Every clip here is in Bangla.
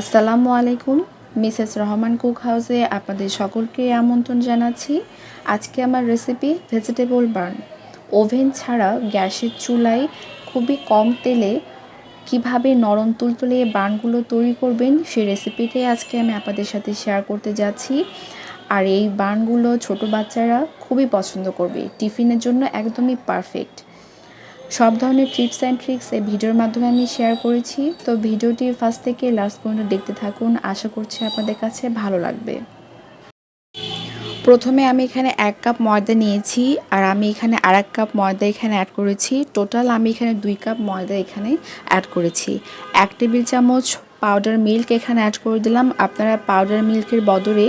আসসালামু আলাইকুম, মিসেস রহমান কুক হাউসে আপনাদের সকলকে আমন্ত্রণ জানাচ্ছি। আজকে আমার রেসিপি ভেজিটেবল বার্ন ওভেন ছাড়া গ্যাসের চুলায় খুবই কম তেলে কীভাবে নরম তুলতুলে বার্নগুলো তৈরি করবেন সেই রেসিপিটাই আজকে আমি আপনাদের সাথে শেয়ার করতে যাচ্ছি। আর এই বার্নগুলো ছোট বাচ্চারা খুবই পছন্দ করবে। টিফিনের জন্য একদমই পারফেক্ট সব ধরনের টিপস অ্যান্ড ট্রিক্স এই ভিডিওর মাধ্যমে আমি শেয়ার করেছি। তো ভিডিওটি ফার্স্ট থেকে লাস্ট পর্যন্ত দেখতে থাকুন। আশা করছি আপনাদের কাছে ভালো লাগবে। প্রথমে আমি এখানে এক কাপ ময়দা নিয়েছি আর আমি এখানে আর এক কাপ ময়দা এখানে অ্যাড করেছি। টোটাল আমি এখানে দুই কাপ ময়দা এখানে অ্যাড করেছি। এক টেবিল চামচ পাউডার মিল্ক এখানে অ্যাড করে দিলাম। আপনারা পাউডার মিল্কের বদলে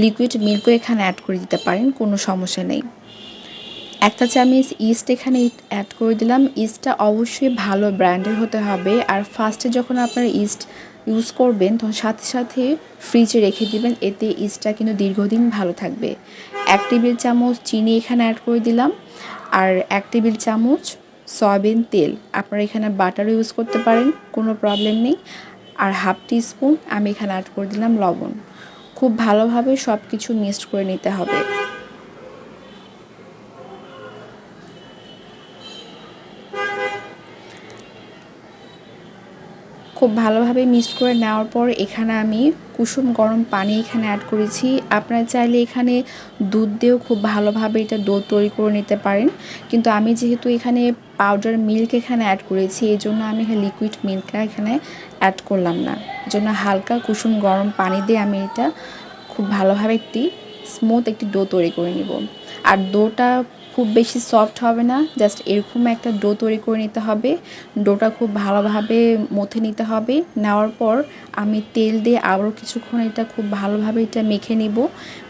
লিকুইড মিল্কও এখানে অ্যাড করে দিতে পারেন, কোনো সমস্যা নেই। একটা চামিচ ইস্ট এখানে অ্যাড করে দিলাম। ইস্টটা অবশ্যই ভালো ব্র্যান্ডের হতে হবে। আর ফার্স্টে যখন আপনার ইস্ট ইউজ করবেন, তখন সাথে সাথে ফ্রিজে রেখে দিবেন। এতে ইস্টটা কিন্তু দীর্ঘদিন ভালো থাকবে। এক টেবিল চামচ চিনি এখানে অ্যাড করে দিলাম। আর এক টেবিল চামচ সয়াবিন তেল। আপনারা এখানে বাটারও ইউজ করতে পারেন, কোনো প্রবলেম নেই। আর হাফ টি স্পুন আমি এখানে অ্যাড করে দিলাম লবণ। খুব ভালোভাবে সব কিছু মিক্সড করে নিতে হবে। খুব ভালোভাবে মিক্সড করে নেওয়ার পর এখানে আমি কুসুম গরম পানি এখানে অ্যাড করেছি। আপনারা চাইলে এখানে দুধ দিয়েও খুব ভালোভাবে এটা দো তৈরি করে নিতে পারেন। কিন্তু আমি যেহেতু এখানে পাউডার মিল্ক এখানে অ্যাড করেছি, এই জন্য আমি লিকুইড মিল্কটা এখানে অ্যাড করলাম না। জন্য হালকা কুসুম গরম পানি দিয়ে আমি এটা খুব ভালোভাবে একটি স্মুথ একটি ডো তৈরি করে নিব। আর ডোটা খুব বেশি সফট হবে না। জাস্ট এরকম একটা ডো তৈরি করে নিতে হবে। ডোটা খুব ভালোভাবে মথে নিতে হবে। নেওয়ার পর আমি তেল দিয়ে আবারও কিছুক্ষণ এটা খুব ভালোভাবে এটা মেখে নিব।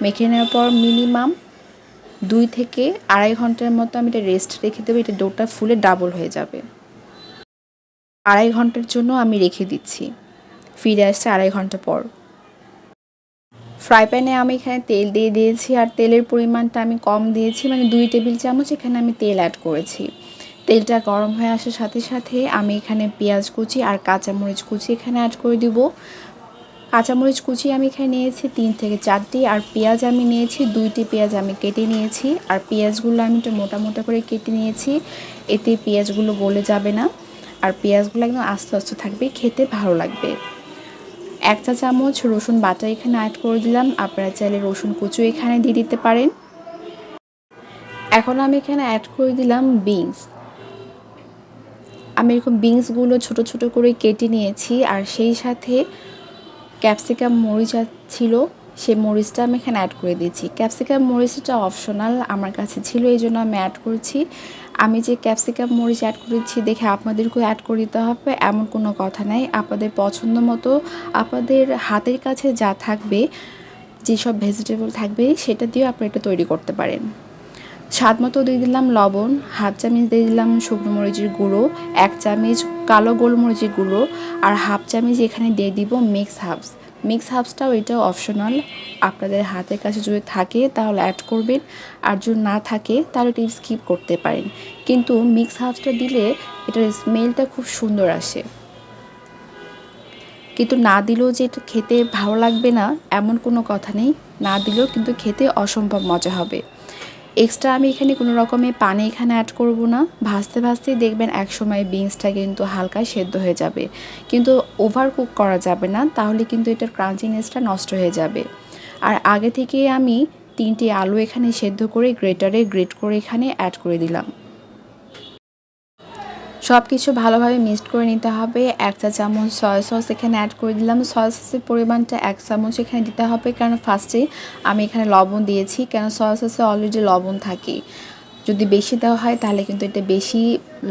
মেখে নেওয়ার পর মিনিমাম দুই থেকে আড়াই ঘণ্টার মতো আমি এটা রেস্ট রেখে দেবো। এটা ডোটা ফুলে ডাবল হয়ে যাবে। আড়াই ঘণ্টার জন্য আমি রেখে দিচ্ছি। ফিরে আসছে আড়াই ঘণ্টা পর। ফ্রাই প্যানে আমি এখানে তেল দিয়ে দিয়েছি আর তেলের পরিমাণটা আমি কম দিয়েছি মানে দুই টেবিল চামচ এখানে আমি তেল অ্যাড করেছি। তেলটা গরম হয়ে আসার সাথে সাথে আমি এখানে পেঁয়াজ কুচি আর কাঁচামরিচ কুচি এখানে অ্যাড করে দিব। কাঁচামরিচ কুচি আমি এখানে নিয়েছি তিন থেকে চারটি আর পেঁয়াজ আমি নিয়েছি দুইটি পেঁয়াজ আমি কেটে নিয়েছি আর পেঁয়াজগুলো আমি একটু মোটা মোটা করে কেটে নিয়েছি, এতে পেঁয়াজগুলো গলে যাবে না। আর পেঁয়াজগুলো একদম আস্তে আস্তে থাকবে, খেতে ভালো লাগবে। এক চা চামচ রসুন বাটা এখানে অ্যাড করে দিলাম। আপনারা চাইলে রসুন কুচু এখানে দিয়ে দিতে পারেন। এখন আমি এখানে অ্যাড করে দিলাম বিনস আমি এরকম বিনসগুলো ছোট ছোট করে কেটে নিয়েছি, আর সেই সাথে ক্যাপসিকাম মরিচা ছিল। সে মরিচটা আমি এখানে অ্যাড করে দিয়েছি। ক্যাপসিকাম মরিচটা অপশনাল আমার কাছে ছিল, এই জন্য আমি অ্যাড করেছি। আমি যে ক্যাপসিকাম মরিচ অ্যাড করেছি, দেখে আপনাদেরকেও অ্যাড করে দিতে হবে, এমন কোনো কথা নাই। আপনাদের পছন্দ মতো, আপনাদের হাতের কাছে যা থাকবে, যেসব ভেজিটেবল থাকবে, সেটা দিয়েও আপনি এটা তৈরি করতে পারেন। স্বাদ মতো দিয়ে দিলাম লবণ হাফ চামচ দিয়ে দিলাম শুকনো মরিচের গুঁড়ো, এক চামচ কালো গোলমরিচের গুঁড়ো, আর হাফ চামচ এখানে দিয়ে দিব মিক্স হাফস মিক্স হাফসটাও এটাও অপশনাল আপনাদের হাতের কাছে যদি থাকে তাহলে অ্যাড করবেন। আর যদি না থাকে তাহলে এটি স্কিপ করতে পারেন। কিন্তু মিক্স হাফসটা দিলে এটার স্মেলটা খুব সুন্দর আসে। কিন্তু না দিলেও যে এটা খেতে ভালো লাগবে না, এমন কোনো কথা নেই। না দিলেও কিন্তু খেতে অসম্ভব মজা হবে। এক্সট্রা আমি এখানে কোনো রকমের পানি এখানে অ্যাড করব না। ভাজতে ভাজতে দেখবেন এক সময় বিনসটা কিন্তু হালকা সেদ্ধ হয়ে যাবে। কিন্তু ওভার কুক করা যাবে না, তাহলে কিন্তু এটার ক্রাঞ্চিনেসটা নষ্ট হয়ে যাবে। আর আগে থেকে আমি তিনটি আলু এখানে সেদ্ধ করে গ্রেটারে গ্রেট করে এখানে অ্যাড করে দিলাম। সব কিছু ভালোভাবে মিক্সড করে নিতে হবে। এক চা চামচ সয়া সস এখানে অ্যাড করে দিলাম। সয়া সসের পরিমাণটা এক চামচ এখানে দিতে হবে। কারণ ফার্স্টে আমি এখানে লবণ দিয়েছি। কেন সয়া সসে অলরেডি লবণ থাকে। যদি বেশি দেওয়া হয় তাহলে কিন্তু এটা বেশি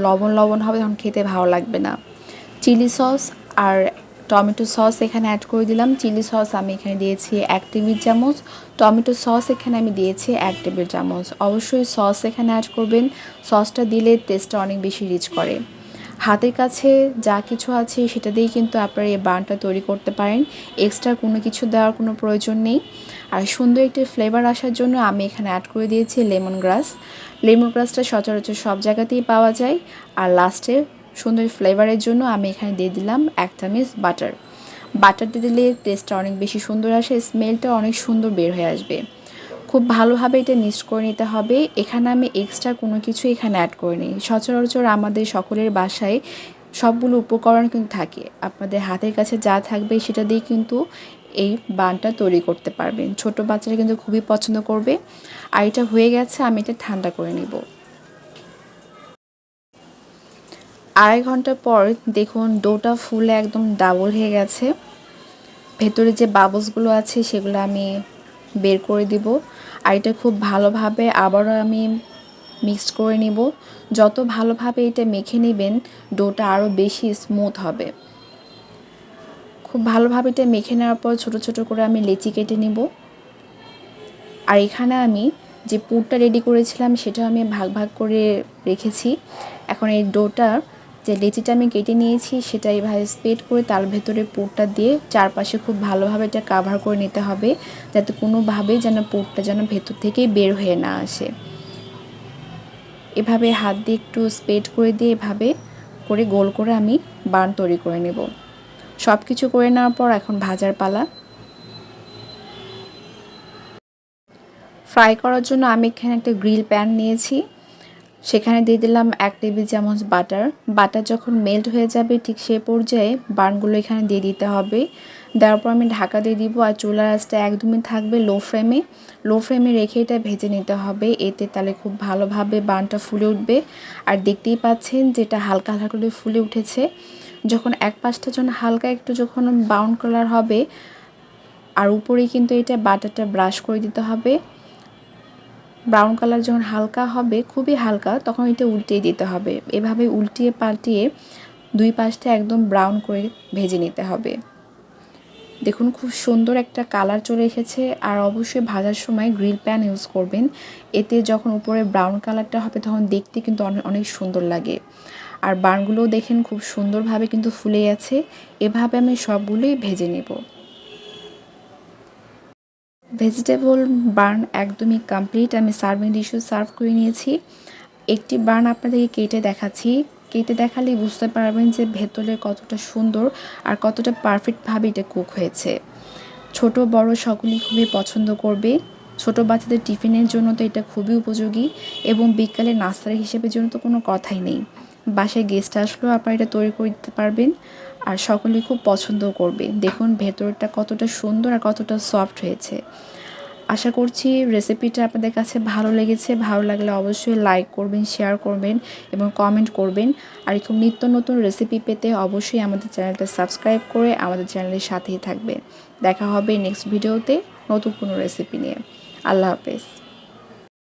লবণ লবণ হবে, তখন খেতে ভালো লাগবে না। চিলি সস আর টমেটো সস এখানে অ্যাড করে দিলাম। চিলি সস আমি এখানে দিয়েছি এক টেবিল চামচ। টমেটো সস এখানে আমি দিয়েছি এক টেবিল চামচ। অবশ্যই সস এখানে অ্যাড করবেন। সসটা দিলে টেস্টটা অনেক বেশি রিচ করে। হাতের কাছে যা কিছু আছে সেটা দিয়েই কিন্তু আপনারা এই বানটা তৈরি করতে পারেন। এক্সট্রা কোনো কিছু দেওয়ার কোনো প্রয়োজন নেই। আর সুন্দর একটি ফ্লেভার আসার জন্য আমি এখানে অ্যাড করে দিয়েছি লেমন গ্রাস লেমন গ্রাসটা সচরাচর সব জায়গাতেই পাওয়া যায়। আর লাস্টে সুন্দর ফ্লেভারের জন্য আমি এখানে দিয়ে দিলাম এক চামচ বাটার। বাটারটা দিলে টেস্টটা অনেক বেশি সুন্দর আসে স্মেলটা অনেক সুন্দর বের হয়ে আসবে। খুব ভালোভাবে এটা মিক্সড করে নিতে হবে। এখানে আমি এক্সট্রা কোনো কিছু এখানে অ্যাড করে নিই সচরাচর আমাদের সকলের বাসায় সবগুলো উপকরণ কিন্তু থাকে। আপনাদের হাতের কাছে যা থাকবে সেটা দিয়ে কিন্তু এই বানটা তৈরি করতে পারবেন। ছোট বাচ্চারা কিন্তু খুবই পছন্দ করবে। আর এটা হয়ে গেছে, আমি এটা ঠান্ডা করে নিব। আড়াই ঘণ্টা পর দেখুন ডোটা ফুলে একদম ডাবল হয়ে গেছে। ভেতরে যে বাবলসগুলো আছে সেগুলো আমি বের করে দিব। আর এটা খুব ভালোভাবে আবারও আমি মিক্সড করে নিব। যত ভালোভাবে এটা মেখে নেবেন, ডোটা আরও বেশি স্মুথ হবে। খুব ভালোভাবে এটা মেখে নেওয়ার পর ছোটো ছোটো করে আমি লেচি কেটে নিব। আর এখানে আমি যে পুরটা রেডি করেছিলাম সেটা আমি ভাগ ভাগ করে রেখেছি। এখন এই ডোটার যে লেচিটা আমি কেটে নিয়েছি সেটা এইভাবে স্প্রেড করে তার ভেতরে পুরটা দিয়ে চারপাশে খুব ভালোভাবে এটা কাভার করে নিতে হবে, যাতে কোনোভাবেই যেন পুরটা যেন ভেতর থেকেই বের হয়ে না আসে। এভাবে হাত দিয়ে একটু স্প্রেড করে দিয়ে এভাবে করে গোল করে আমি বার্ন তৈরি করে নেব। সব কিছু করে নেওয়ার পর এখন ভাজার পালা। ফ্রাই করার জন্য আমি এখানে একটা গ্রিল প্যান নিয়েছি। সেখানে দিয়ে দিলাম এক টেবিল চামচ বাটার। বাটার যখন মেল্ট হয়ে যাবে ঠিক সে পর্যায়ে বার্নগুলো এখানে দিয়ে দিতে হবে। দেওয়ার পর আমি ঢাকা দিয়ে দিব আর চুলার আঁচটা একদমই থাকবে লো ফ্লেমে লো ফ্লেমে রেখে এটা ভেজে নিতে হবে। এতে তাহলে খুব ভালোভাবে বার্নটা ফুলে উঠবে। আর দেখতেই পাচ্ছেন যেটা হালকা হালকা করে ফুলে উঠেছে। যখন এক পাশটা যখন হালকা একটু যখন বাউন কালার হবে, আর উপরেই কিন্তু এটা বাটারটা ব্রাশ করে দিতে হবে। ব্রাউন কালার যখন হালকা হবে, খুবই হালকা, তখন এটা উল্টিয়ে দিতে হবে। এভাবে উল্টিয়ে পাল্টিয়ে দুই পাশটা একদম ব্রাউন করে ভেজে নিতে হবে। দেখুন, খুব সুন্দর একটা কালার চলে এসেছে। আর অবশ্যই ভাজার সময় গ্রিল প্যান ইউজ করবেন। এতে যখন উপরে ব্রাউন কালারটা হবে, তখন দেখতে কিন্তু অনেক সুন্দর লাগে। আর বানগুলোও দেখেন, খুব সুন্দরভাবে কিন্তু ফুলে গেছে। এভাবে আমি সবগুলোই ভেজে নেব। ভেজিটেবল বার্ন একদমই কমপ্লিট আমি সার্ভিং ডিশও সার্ভ করে নিয়েছি। একটি বার্ন আপনাদেরকে কেটে দেখাচ্ছি। কেটে দেখালেই বুঝতে পারবেন যে ভেতরে কতটা সুন্দর আর কতটা পারফেক্টভাবে এটা কুক হয়েছে। ছোট, বড় সকলেই খুবই পছন্দ করবে। ছোট বাচ্চাদের টিফিনের জন্য তো এটা খুবই উপযোগী এবং বিকালে নাস্তার হিসেবে জন্য তো কোনো কথাই নেই। বাসায় গেস্ট আসলেও আপনারা এটা তৈরি করে দিতে পারবেন। আর সকলেই খুব পছন্দ করবে। দেখুন, ভেতরটা কতটা সুন্দর আর কতটা সফট হয়েছে। আশা করছি রেসিপিটা আপনাদের কাছে ভালো লেগেছে। ভালো লাগলে অবশ্যই লাইক করবেন শেয়ার করবেন এবং কমেন্ট করবেন। আর এরকম নিত্য নতুন রেসিপি পেতে অবশ্যই আমাদের চ্যানেলটা সাবস্ক্রাইব করে আমাদের চ্যানেলের সাথেই থাকবে দেখা হবে নেক্সট ভিডিওতে নতুন কোনো রেসিপি নিয়ে। আল্লাহ হাফেজ।